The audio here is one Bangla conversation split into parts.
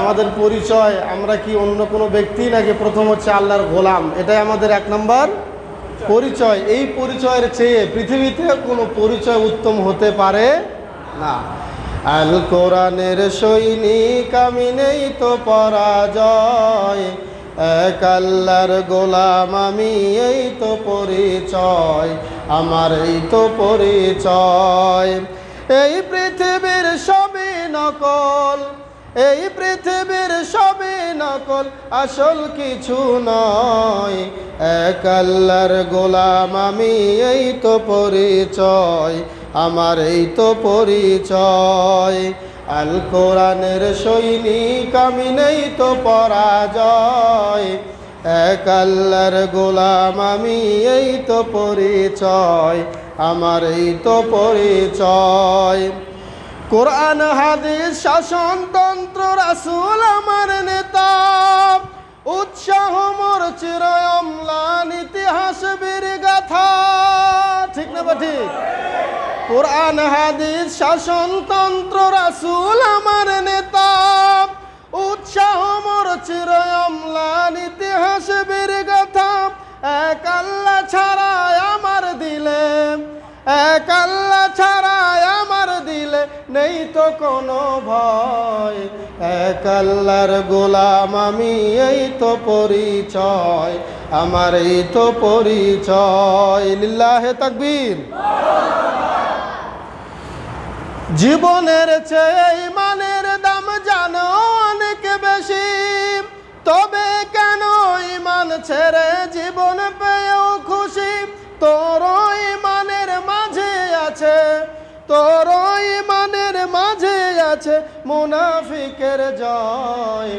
আমাদের পরিচয়, আমরা কি অন্য কোনো ব্যক্তি নাকি প্রথম হচ্ছে আল্লাহর গোলাম? এটাই আমাদের এক নম্বর পরিচয়। এই পরিচয়ের চেয়ে পৃথিবীতে কোনো পরিচয় উত্তম হতে পারে না। আল কোরআনের সৈনিক আমি নেই তো পরাজয়, এক আল্লাহর গোলাম আমি এই তো পরিচয়, আমার এই তো পরিচয়। এই পৃথিবীর সবই নকল এই পৃথিবীর সবই নকল, আসল কিছু নয়। এক আল্লাহর গোলাম, আমি এই তো পরিচয়, আমার এই তো পরিচয়। আল কোরআনের সৈনিক, আমি নেই তো পরাজয়। এক আল্লাহর গোলাম, আমি এই তো পরিচয়, আমার এই তো পরিচয়। কোরআন, হাদিস শাসনতন্ত্র রাসুল আমার নেতা। উৎসাহ মোর চিরয়ম্লান ইতিহাস বীর গাথা ঠিক না ঠিক? কোরআন, হাদিস শাসনতন্ত্র রাসুল আমার নেতা। উৎসাহ মোর চিরয়ম্লান ইতিহাস বীর গাথা এক আল্লাহ নেই তো কোনো ভয়, এক আল্লাহর গোলাম আমি, এই তো পরিচয়, আমার এই তো পরিচয়। লিল্লাহে তাকবীর। জীবনের চেয়ে ইমানের দাম জানো অনেক বেশি, তবে কেন ইমান ছেড়ে জীবন আছে মুনাফিকের জয়।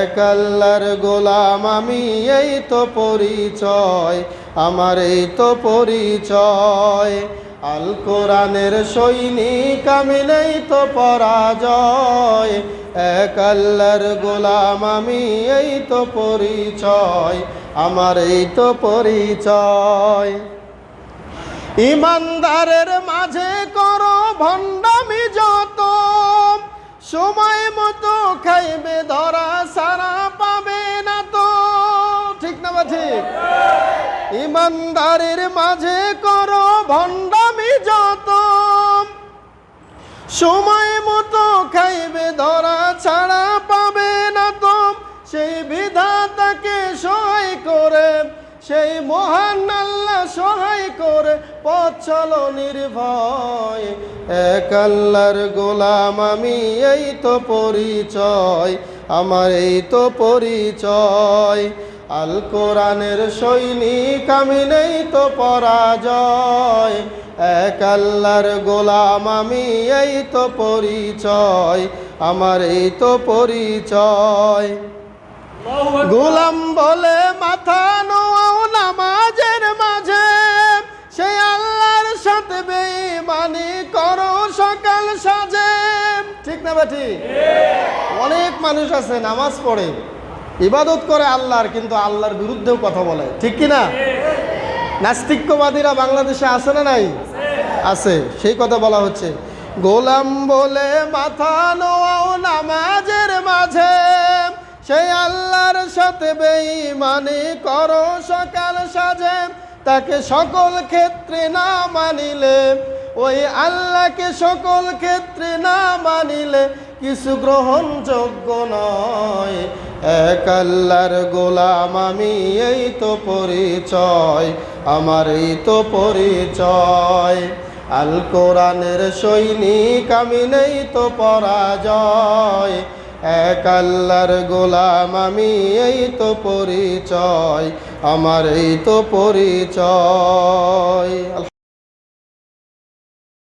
এক আল্লাহর গোলাম, আমি এই তো পরিচয়, আমার এই তো পরিচয়। আল কোরআনের সৈনিক, আমি নেই তো পরাজয়। এক আল্লাহর গোলাম, আমি এই তো পরিচয়, আমার এই তো পরিচয়। ইমানদারের মাঝে করো ভণ্ডামি যত সময় মতো খাইবে, ধরা সারা পাবে না তো। ঠিক না বা ঠিক? ইমানদারের মাঝে করো ভণ্ডামি যত। সময় মতো খাইবে, ধরা ছাড়া পাবে না তো। সেই বিধাতাকে সহায় করে, সেই মহান আল্লাহ সহায় পথ চলো নির্ভয় এক আল্লাহর গোলাম আমি এই তো পরিচয় আমার এই তো পরিচয়। আল কোরআনের সৈনিক আমি নেই তো পরাজয় এক আল্লাহর গোলাম আমি এই তো পরিচয় আমার এই তো পরিচয়। গোলাম বলে মাথা নোয়াও ঠিক অনেক মানুষ আছে, নামাজ পড়ে, ইবাদত করে আল্লাহর, কিন্তু আল্লাহর বিরুদ্ধেও কথা বলে। ঠিক কি না নাস্তিক্যবাদীরা বাংলাদেশে আছে না নাই? আছে। সেই কথা বলা হচ্ছে। গোলাম বলে মাথা নোয়াও নামাজের মাঝে। সেই আল্লাহর সাথে বেঈমানি করো সকাল সাজে তাকে সকল ক্ষেত্রে না মানিলে, ওই আল্লাহকে সকল ক্ষেত্রে না মানিলে কিছু গ্রহণযোগ্য নয়। এক আল্লাহর গোলাম আমি, এই তো পরিচয়, আমার এই তো পরিচয়। আল কোরআনের সৈনিক আমি, নেই তো পরাজয়। এক আল্লাহর গোলাম আমি এই তো পরিচয় আমার এই তো পরিচয়।